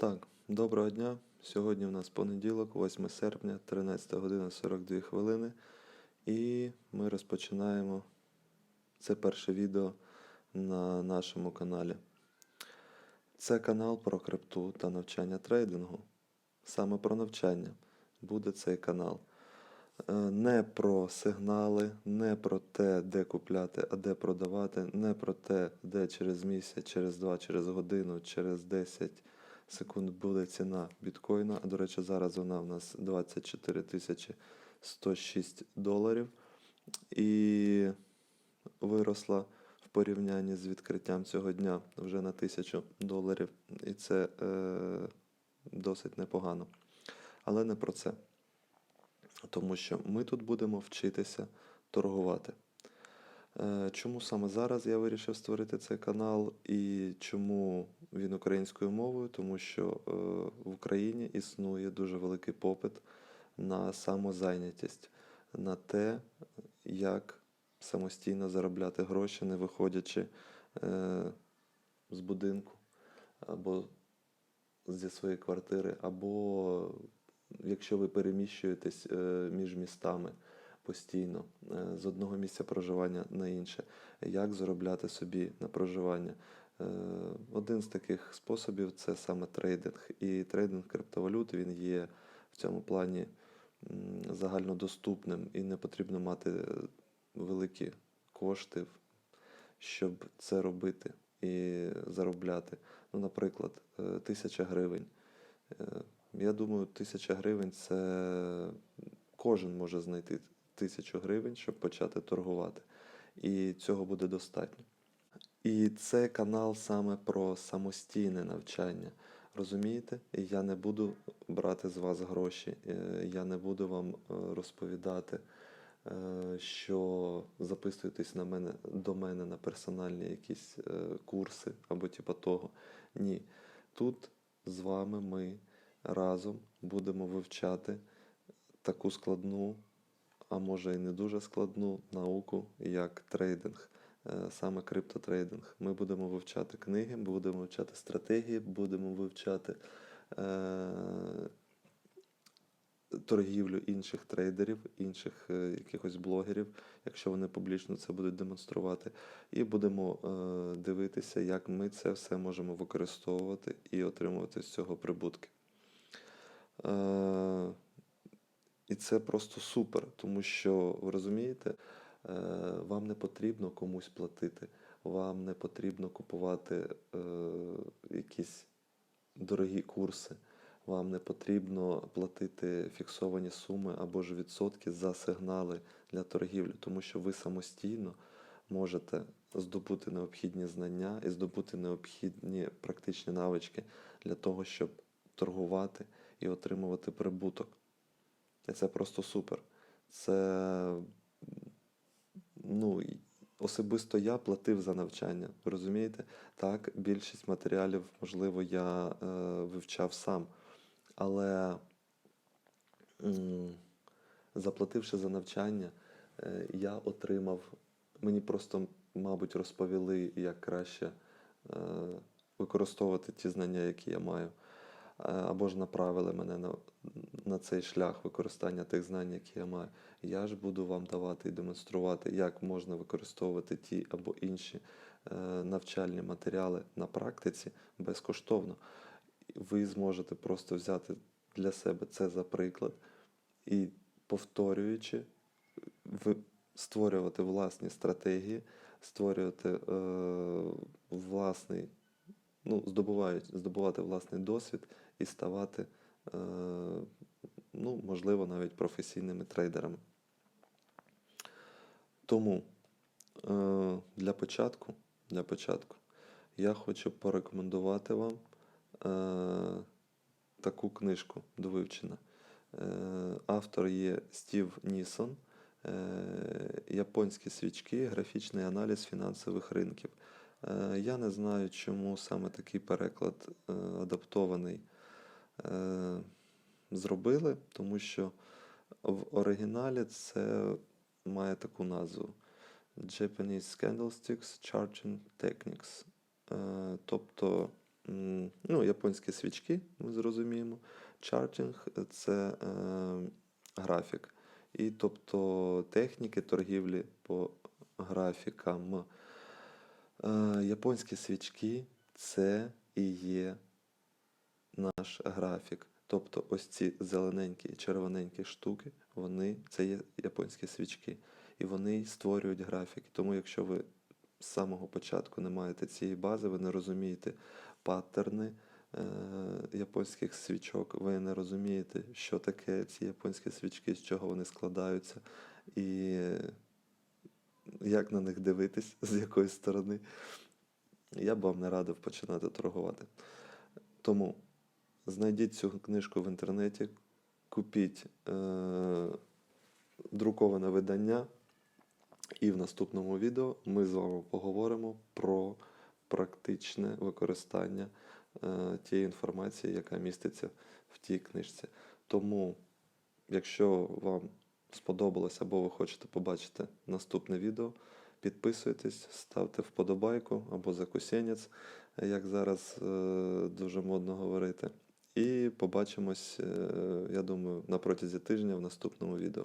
Так, доброго дня. Сьогодні у нас понеділок, 8 серпня, 13 година 42 хвилини. І ми розпочинаємо це перше відео на нашому каналі. Це канал про крипту та навчання трейдингу. Саме про навчання буде цей канал. Е, Не про сигнали, не про те, де купляти, а де продавати, не про те, де через місяць, через два, через годину, через 10 секунд буде ціна біткоїна. До речі, зараз вона в нас 24 тисячі 106 доларів. І виросла в порівнянні з відкриттям цього дня вже на тисячу доларів. І це е, досить непогано. Але не про це. Тому що ми тут будемо вчитися торгувати. Е, Чому саме зараз я вирішив створити цей канал і чому він українською мовою? Тому що е, в Україні існує дуже великий попит на самозайнятість, на те, як самостійно заробляти гроші, не виходячи е, з будинку або зі своєї квартири, або якщо ви переміщуєтесь між містами постійно е, з одного місця проживання на інше, як заробляти собі на проживання. Е, Один з таких способів це саме трейдинг. І трейдинг криптовалют він є в цьому плані загальнодоступним і не потрібно мати великі кошти, щоб це робити і заробляти. Ну, наприклад, е, тисяча гривень. Я думаю, тисяча гривень це кожен може знайти тисячу гривень, щоб почати торгувати. І цього буде достатньо. І це канал саме про самостійне навчання. Розумієте? Я не буду брати з вас гроші, е, я не буду вам е, розповідати, е, що записуєтесь на мене, до мене на персональні якісь курси або типа того. Ні. Тут з вами ми разом будемо вивчати таку складну, а може і не дуже складну науку, як трейдинг, е, саме криптотрейдинг. Ми будемо вивчати книги, будемо вивчати стратегії, будемо вивчати е, торгівлю інших трейдерів, інших е, якихось блогерів, якщо вони публічно це будуть демонструвати. І будемо е, дивитися, як ми це все можемо використовувати і отримувати з цього прибутки. Е, це просто супер, тому що ви розумієте, е, вам не потрібно комусь платити, вам не потрібно купувати е, якісь дорогі курси, вам не потрібно платити фіксовані суми або ж відсотки за сигнали для торгівлі, тому що ви самостійно можете здобути необхідні знання і здобути необхідні практичні навички для того, щоб торгувати і отримувати прибуток. І це просто супер. Це ну, особисто я платив за навчання. Розумієте? Так, більшість матеріалів, можливо, я е, вивчав сам. Але м, заплативши за навчання, е, я отримав, мені просто, мабуть, розповіли, як краще е, використовувати ті знання, які я маю. Е, Або ж направили мене на, на цей шлях використання тих знань, які я маю. Я ж буду вам давати і демонструвати, як можна використовувати ті або інші е, навчальні матеріали на практиці безкоштовно. Ви зможете просто взяти для себе це за приклад і повторюючи, ви створювати власні стратегії, створювати е, власний, ну, здобувають, здобувати власний досвід і ставати, е, ну, можливо, навіть професійними трейдерами. Тому е, для початку, для початку я хочу порекомендувати вам е, таку книжку до вивчення. Автор є Стів Нісон. Японські свічки, графічний аналіз фінансових ринків. Я не знаю, чому саме такий переклад адаптований зробили, тому що в оригіналі це має таку назву Japanese Candlesticks Charging Techniques. Е, Тобто ну, японські свічки, ми зрозуміємо. Чартінг це е, графік. І тобто техніки торгівлі по графікам. Е, японські свічки це і є наш графік. Тобто ось ці зелененькі червоненькі штуки, вони це є японські свічки. І вони створюють графіки. Тому якщо ви з самого початку не маєте цієї бази, ви не розумієте паттерни е, японських свічок, ви не розумієте, що таке ці японські свічки, з чого вони складаються, і як на них дивитись, з якої сторони. Я б вам не радив починати торгувати. Тому знайдіть цю книжку в інтернеті, купіть е, друковане видання, і в наступному відео ми з вами поговоримо про практичне використання е, тієї інформації, яка міститься в тій книжці. Тому, якщо вам сподобалось або ви хочете побачити наступне відео, підписуйтесь, ставте вподобайку або закусенець, як зараз е, дуже модно говорити. І побачимось, е, я думаю, на протязі тижня в наступному відео.